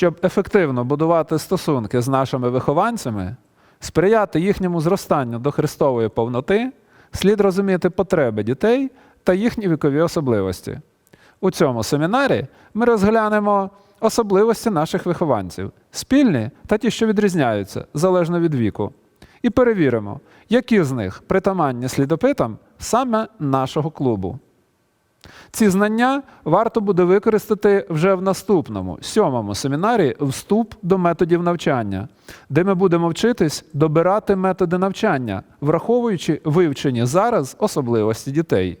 Щоб ефективно будувати стосунки з нашими вихованцями, сприяти їхньому зростанню до Христової повноти, слід розуміти потреби дітей та їхні вікові особливості. У цьому семінарі ми розглянемо особливості наших вихованців, спільні та ті, що відрізняються залежно від віку, і перевіримо, які з них притаманні слідопитам саме нашого клубу. Ці знання варто буде використати вже в наступному, сьомому семінарі Вступ до методів навчання, де ми будемо вчитись добирати методи навчання, враховуючи вивчені зараз особливості дітей.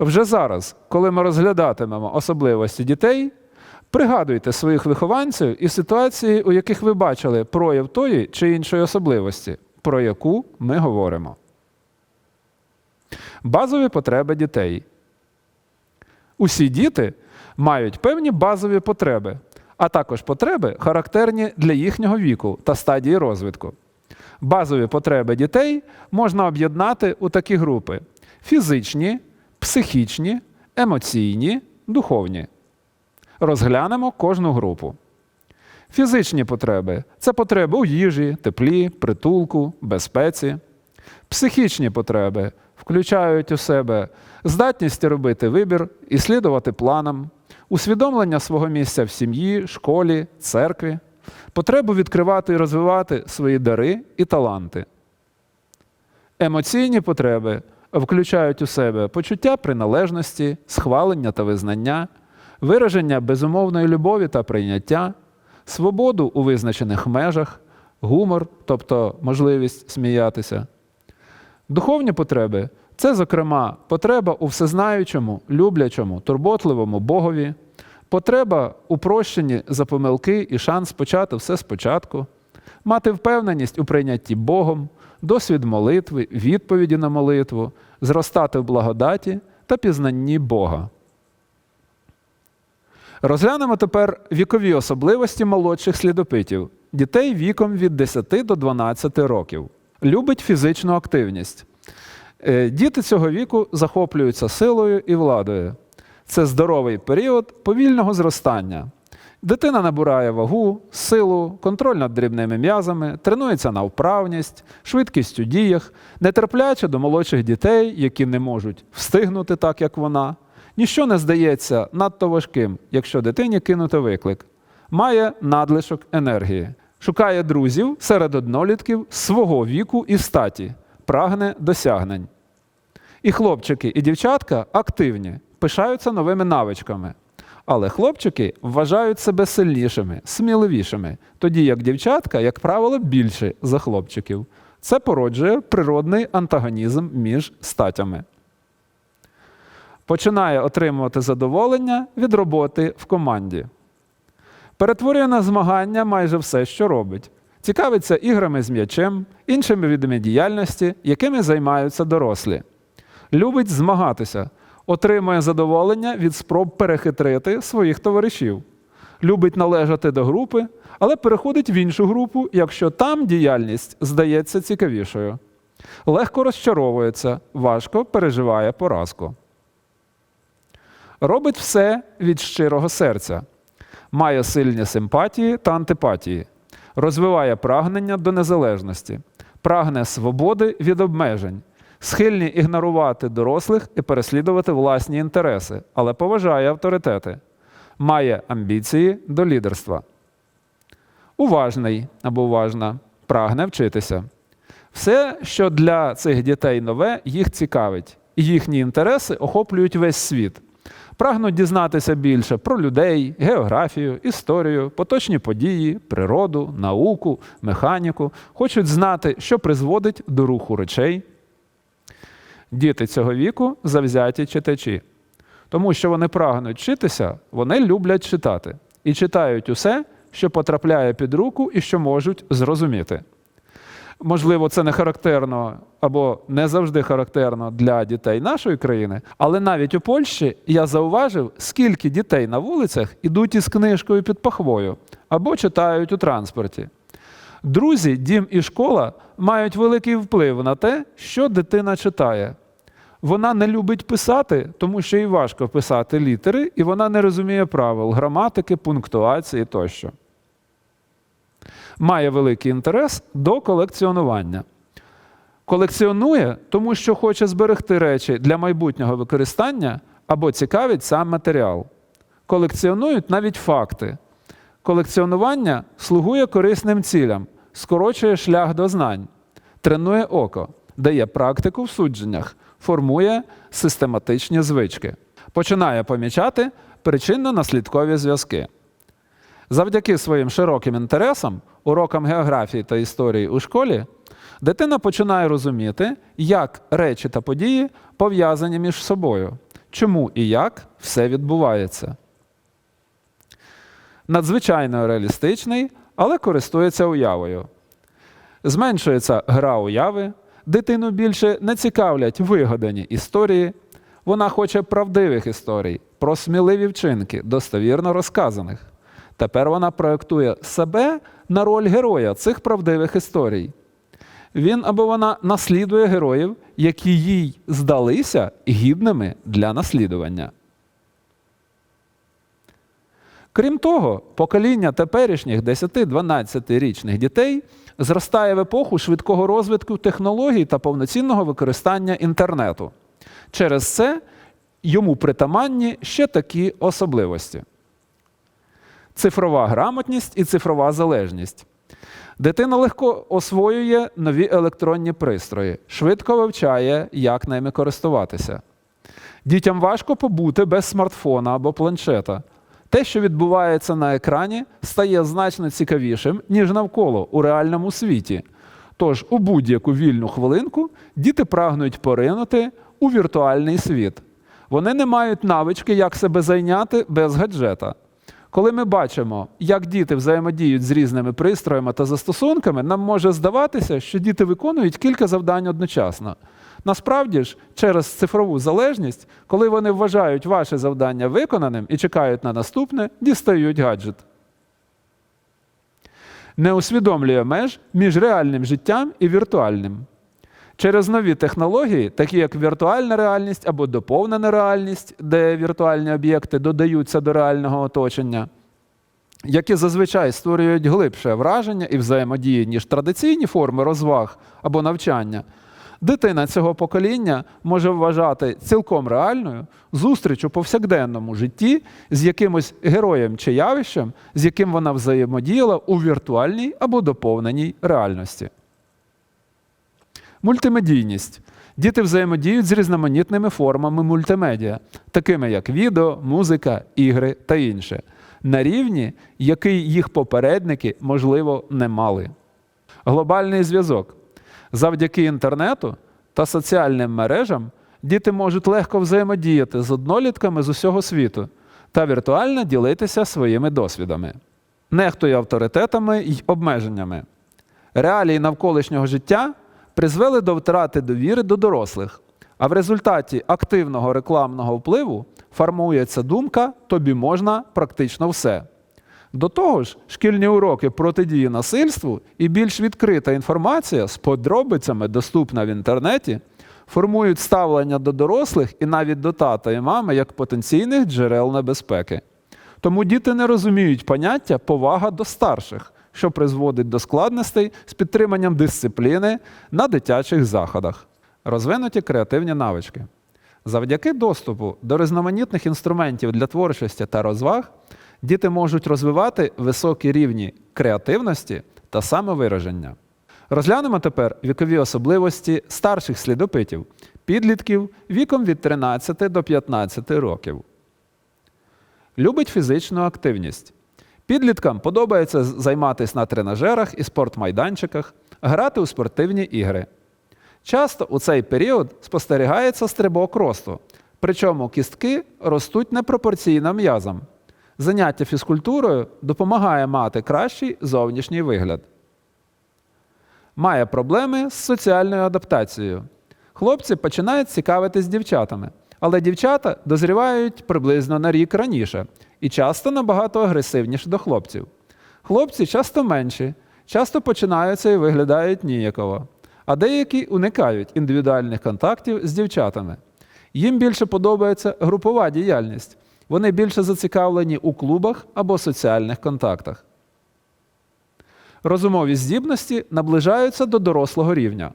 Вже зараз, коли ми розглядатимемо особливості дітей, пригадуйте своїх вихованців і ситуації, у яких ви бачили прояв тої чи іншої особливості, про яку ми говоримо. Базові потреби дітей. Усі діти мають певні базові потреби, а також потреби, характерні для їхнього віку та стадії розвитку. Базові потреби дітей можна об'єднати у такі групи: фізичні, психічні, емоційні, духовні. Розглянемо кожну групу. Фізичні потреби це потреби у їжі, теплі, притулку, безпеці. Психічні потреби включають у себе здатність робити вибір і слідувати планам, усвідомлення свого місця в сім'ї, школі, церкві, потребу відкривати і розвивати свої дари і таланти. Емоційні потреби включають у себе почуття приналежності, схвалення та визнання, вираження безумовної любові та прийняття, свободу у визначених межах, гумор, тобто можливість сміятися. Духовні потреби це, зокрема, потреба у всезнаючому, люблячому, турботливому Богові, потреба у прощенні за помилки і шанс почати все спочатку, мати впевненість у прийнятті Богом, досвід молитви, відповіді на молитву, зростати в благодаті та пізнанні Бога. Розглянемо тепер вікові особливості молодших слідопитів, дітей віком від 10 до 12 років. Любить фізичну активність. Е, Діти цього віку захоплюються силою і владою. Це здоровий період повільного зростання. Дитина набирає вагу, силу, контроль над дрібними м'язами, тренується на вправність, швидкість у діях, нетерпляче до молодших дітей, які не можуть встигнути так, як вона. Ніщо не здається надто важким, якщо дитині кинути виклик. Має надлишок енергії, шукає друзів серед однолітків свого віку і статі, прагне досягнень. І хлопчики, і дівчатка активні, пишаються новими навичками. Але хлопчики вважають себе сильнішими, сміливішими, тоді як дівчатка, як правило, більше за хлопчиків. Це породжує природний антагонізм між статями. Починає отримувати задоволення від роботи в команді. Перетворює на змагання майже все, що робить. Цікавиться іграми з м'ячем, іншими видами діяльності, якими займаються дорослі. Любить змагатися, отримує задоволення від спроб перехитрити своїх товаришів. Любить належати до групи, але переходить в іншу групу, якщо там діяльність здається цікавішою. Легко розчаровується, важко переживає поразку. Робить все від щирого серця, має сильні симпатії та антипатії, розвиває прагнення до незалежності, прагне свободи від обмежень, схильні ігнорувати дорослих і переслідувати власні інтереси, але поважає авторитети, має амбіції до лідерства. Уважний або уважна, прагне вчитися. Все, що для цих дітей нове, їх цікавить, їхні інтереси охоплюють весь світ. Прагнуть дізнатися більше про людей, географію, історію, поточні події, природу, науку, механіку, хочуть знати, що призводить до руху речей. Діти цього віку завзяті читачі. Тому що вони прагнуть вчитися, вони люблять читати і читають усе, що потрапляє під руку і що можуть зрозуміти. Можливо, це не характерно або не завжди характерно для дітей нашої країни, але навіть у Польщі я зауважив, скільки дітей на вулицях ідуть із книжкою під пахвою або читають у транспорті. Друзі, дім і школа мають великий вплив на те, що дитина читає. Вона не любить писати, тому що їй важко писати літери, і вона не розуміє правил граматики, пунктуації тощо. Має великий інтерес до колекціонування. Колекціонує, тому що хоче зберегти речі для майбутнього використання або цікавить сам матеріал. Колекціонують навіть факти. Колекціонування слугує корисним цілям, скорочує шлях до знань, тренує око, дає практику в судженнях, формує систематичні звички, починає помічати причинно-наслідкові зв'язки. Завдяки своїм широким інтересам, урокам географії та історії у школі, дитина починає розуміти, як речі та події пов'язані між собою, чому і як все відбувається. Надзвичайно реалістичний, але користується уявою. Зменшується гра уяви, дитину більше не цікавлять вигадані історії. Вона хоче правдивих історій, про сміливі вчинки, достовірно розказаних. Тепер вона проєктує себе на роль героя цих правдивих історій. Він або вона наслідує героїв, які їй здалися гідними для наслідування. Крім того, покоління теперішніх 10-12-річних дітей зростає в епоху швидкого розвитку технологій та повноцінного використання інтернету. Через це йому притаманні ще такі особливості: цифрова грамотність і цифрова залежність. Дитина легко освоює нові електронні пристрої, швидко вивчає, як ними користуватися. Дітям важко побути без смартфона або планшета. Те, що відбувається на екрані, стає значно цікавішим, ніж навколо у реальному світі. Тож у будь-яку вільну хвилинку діти прагнуть поринути у віртуальний світ. Вони не мають навички, як себе зайняти без гаджета. Коли ми бачимо, як діти взаємодіють з різними пристроями та застосунками, нам може здаватися, що діти виконують кілька завдань одночасно. Насправді ж, через цифрову залежність, коли вони вважають ваше завдання виконаним і чекають на наступне, дістають гаджет. Не усвідомлює меж між реальним життям і віртуальним. Через нові технології, такі як віртуальна реальність або доповнена реальність, де віртуальні об'єкти додаються до реального оточення, які зазвичай створюють глибше враження і взаємодії, ніж традиційні форми розваг або навчання, дитина цього покоління може вважати цілком реальною зустріч у повсякденному житті з якимось героєм чи явищем, з яким вона взаємодіяла у віртуальній або доповненій реальності. Мультимедійність. Діти взаємодіють з різноманітними формами мультимедіа, такими як відео, музика, ігри та інше, на рівні, який їх попередники, можливо, не мали. Глобальний зв'язок. Завдяки інтернету та соціальним мережам діти можуть легко взаємодіяти з однолітками з усього світу та віртуально ділитися своїми досвідами, нехтує авторитетами й обмеженнями. Реалії навколишнього життя призвели до втрати довіри до дорослих, а в результаті активного рекламного впливу формується думка тобі можна практично все. До того ж, шкільні уроки протидії насильству і більш відкрита інформація з подробицями, доступна в інтернеті, формують ставлення до дорослих і навіть до тата і мами як потенційних джерел небезпеки. Тому діти не розуміють поняття повага до старших, що призводить до складностей з підтриманням дисципліни на дитячих заходах. Розвинуті креативні навички. Завдяки доступу до різноманітних інструментів для творчості та розваг діти можуть розвивати високі рівні креативності та самовираження. Розглянемо тепер вікові особливості старших слідопитів, підлітків віком від 13 до 15 років. Любить фізичну активність. Підліткам подобається займатися на тренажерах і спортмайданчиках, грати у спортивні ігри. Часто у цей період спостерігається стрибок росту, причому кістки ростуть непропорційно м'язам. Заняття фізкультурою допомагає мати кращий зовнішній вигляд. Має проблеми з соціальною адаптацією. Хлопці починають цікавитись дівчатами, але дівчата дозрівають приблизно на рік раніше і часто набагато агресивніше до хлопців. Хлопці часто менші, часто починаються і виглядають ніяково, а деякі уникають індивідуальних контактів з дівчатами. Їм більше подобається групова діяльність. Вони більше зацікавлені у клубах або соціальних контактах. Розумові здібності наближаються до дорослого рівня.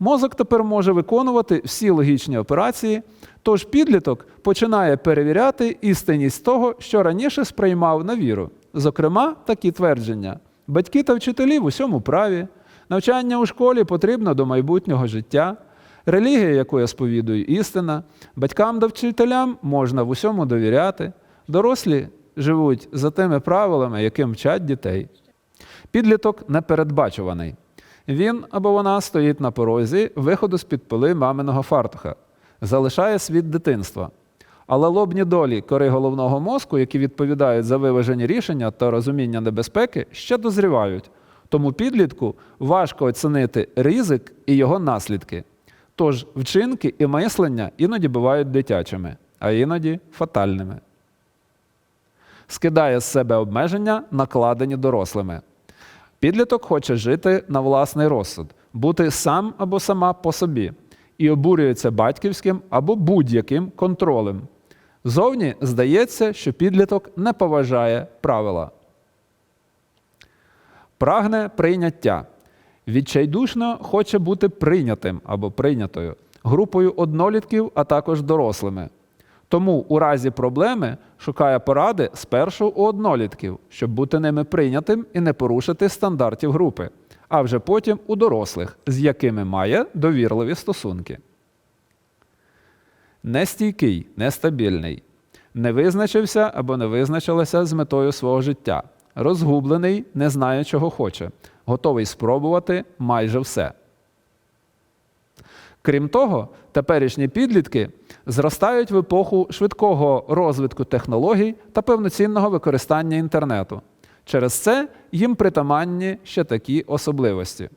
Мозок тепер може виконувати всі логічні операції, тож підліток починає перевіряти істинність того, що раніше сприймав на віру. Зокрема, такі твердження: батьки та вчителі в усьому праві, навчання у школі потрібно до майбутнього життя, релігія, яку я сповідую, істина, батькам та вчителям можна в усьому довіряти, дорослі живуть за тими правилами, яким вчать дітей. Підліток непередбачуваний. Він або вона стоїть на порозі виходу з-під пили маминого фартуха, залишає світ дитинства. Але лобні долі кори головного мозку, які відповідають за виважені рішення та розуміння небезпеки, ще дозрівають. Тому підлітку важко оцінити ризик і його наслідки. Тож вчинки і мислення іноді бувають дитячими, а іноді фатальними. Скидає з себе обмеження, накладені дорослими. Підліток хоче жити на власний розсуд, бути сам або сама по собі і обурюється батьківським або будь-яким контролем. Зовні здається, що підліток не поважає правила. Прагне прийняття. Відчайдушно хоче бути прийнятим або прийнятою групою однолітків, а також дорослими. Тому у разі проблеми шукає поради спершу у однолітків, щоб бути ними прийнятим і не порушити стандартів групи, а вже потім у дорослих, з якими має довірливі стосунки. Нестійкий, нестабільний, не визначився або не визначилася з метою свого життя, розгублений, не знає, чого хоче, готовий спробувати майже все. Крім того, теперішні підлітки зростають в епоху швидкого розвитку технологій та повноцінного використання інтернету. Через це їм притаманні ще такі особливості: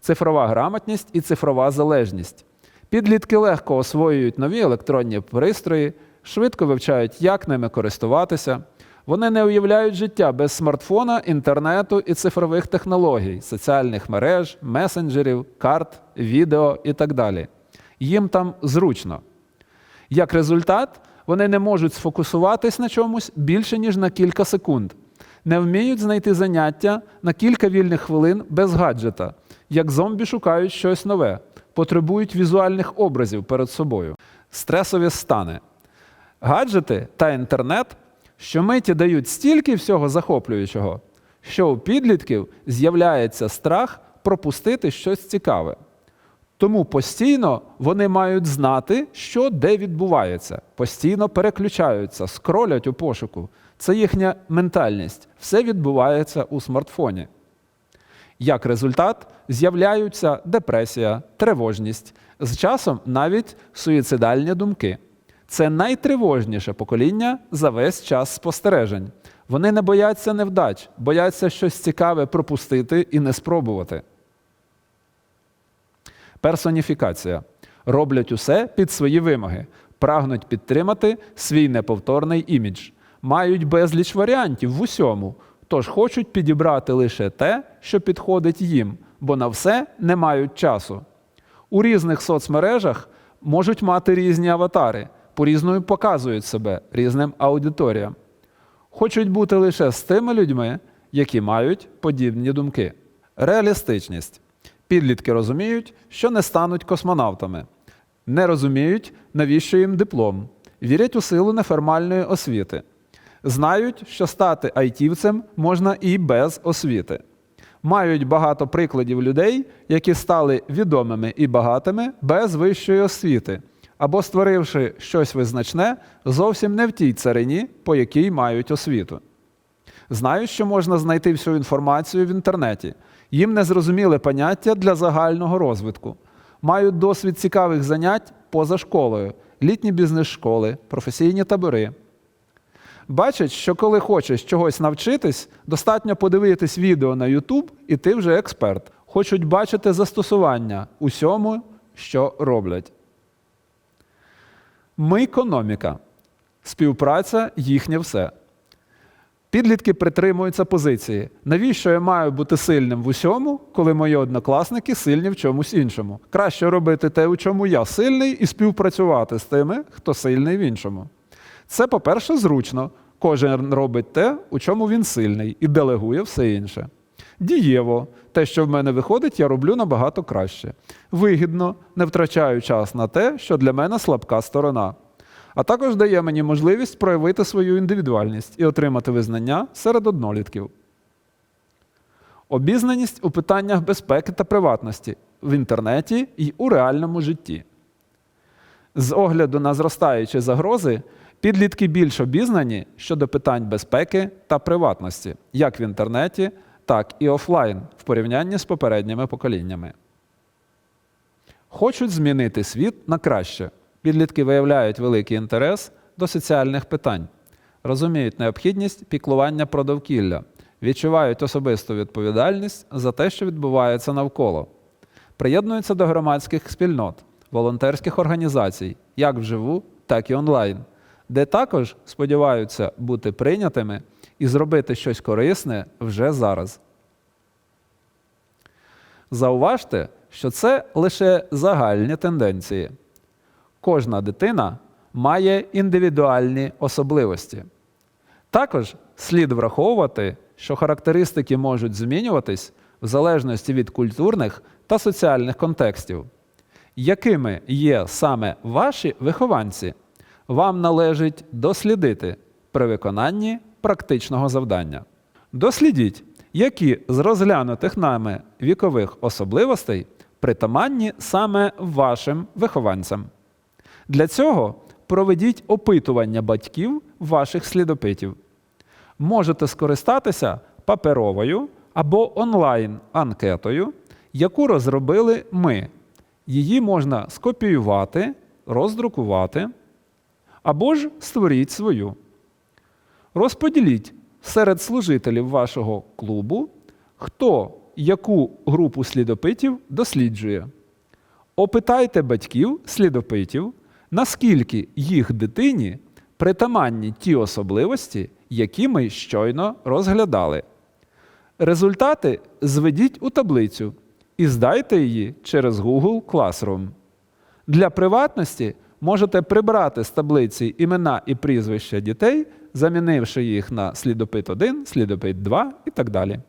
цифрова грамотність і цифрова залежність. Підлітки легко освоюють нові електронні пристрої, швидко вивчають, як ними користуватися. Вони не уявляють життя без смартфона, інтернету і цифрових технологій, соціальних мереж, месенджерів, карт, відео і так далі. Їм там зручно. Як результат, вони не можуть сфокусуватись на чомусь більше, ніж на кілька секунд, не вміють знайти заняття на кілька вільних хвилин без гаджета, як зомбі шукають щось нове, потребують візуальних образів перед собою, стресові стани. Гаджети та інтернет щомиті дають стільки всього захоплюючого, що у підлітків з'являється страх пропустити щось цікаве. Тому постійно вони мають знати, що де відбувається, постійно переключаються, скролять у пошуку. Це їхня ментальність. Все відбувається у смартфоні. Як результат, з'являються депресія, тривожність, з часом навіть суїцидальні думки. Це найтривожніше покоління за весь час спостережень. Вони не бояться невдач, бояться щось цікаве пропустити і не спробувати. Персоніфікація. Роблять усе під свої вимоги, прагнуть підтримати свій неповторний імідж, мають безліч варіантів в усьому, тож хочуть підібрати лише те, що підходить їм, бо на все не мають часу. У різних соцмережах можуть мати різні аватари, по-різному показують себе різним аудиторіям. Хочуть бути лише з тими людьми, які мають подібні думки. Реалістичність. Підлітки розуміють, що не стануть космонавтами, не розуміють, навіщо їм диплом, вірять у силу неформальної освіти, знають, що стати айтівцем можна і без освіти. Мають багато прикладів людей, які стали відомими і багатими без вищої освіти, або створивши щось визначне, зовсім не в тій царині, по якій мають освіту. Знають, що можна знайти всю інформацію в інтернеті. Їм не зрозуміли поняття для загального розвитку. Мають досвід цікавих занять поза школою, літні бізнес-школи, професійні табори. Бачать, що коли хочеш чогось навчитись, достатньо подивитись відео на YouTube, і ти вже експерт. Хочуть бачити застосування усьому, що роблять. Ми економіка. Співпраця їхнє все. Підлітки притримуються позиції. Навіщо я маю бути сильним в усьому, коли мої однокласники сильні в чомусь іншому? Краще робити те, у чому я сильний, і співпрацювати з тими, хто сильний в іншому. Це, по-перше, зручно. Кожен робить те, у чому він сильний, і делегує все інше. Дієво, те, що в мене виходить, я роблю набагато краще. Вигідно, не втрачаю час на те, що для мене слабка сторона. А також дає мені можливість проявити свою індивідуальність і отримати визнання серед однолітків. Обізнаність у питаннях безпеки та приватності в інтернеті і у реальному житті. З огляду на зростаючі загрози, підлітки більш обізнані щодо питань безпеки та приватності, як в інтернеті, так і офлайн в порівнянні з попередніми поколіннями. Хочуть змінити світ на краще. Підлітки виявляють великий інтерес до соціальних питань, розуміють необхідність піклування про довкілля, відчувають особисту відповідальність за те, що відбувається навколо, приєднуються до громадських спільнот, волонтерських організацій, як вживу, так і онлайн, де також сподіваються бути прийнятими і зробити щось корисне вже зараз. Зауважте, що це лише загальні тенденції. Кожна дитина має індивідуальні особливості. Також слід враховувати, що характеристики можуть змінюватись в залежності від культурних та соціальних контекстів. Якими є саме ваші вихованці, вам належить дослідити при виконанні практичного завдання. Дослідіть, які з розглянутих нами вікових особливостей притаманні саме вашим вихованцям. Для цього проведіть опитування батьків ваших слідопитів. Можете скористатися паперовою або онлайн-анкетою, яку розробили ми. Її можна скопіювати, роздрукувати або ж створіть свою. Розподіліть серед служителів вашого клубу, хто яку групу слідопитів досліджує. Опитайте батьків слідопитів, наскільки їх дитині притаманні ті особливості, які ми щойно розглядали. Результати зведіть у таблицю і здайте її через Google Classroom. Для приватності можете прибрати з таблиці імена і прізвища дітей, замінивши їх на слідопит 1, слідопит 2 і так далі.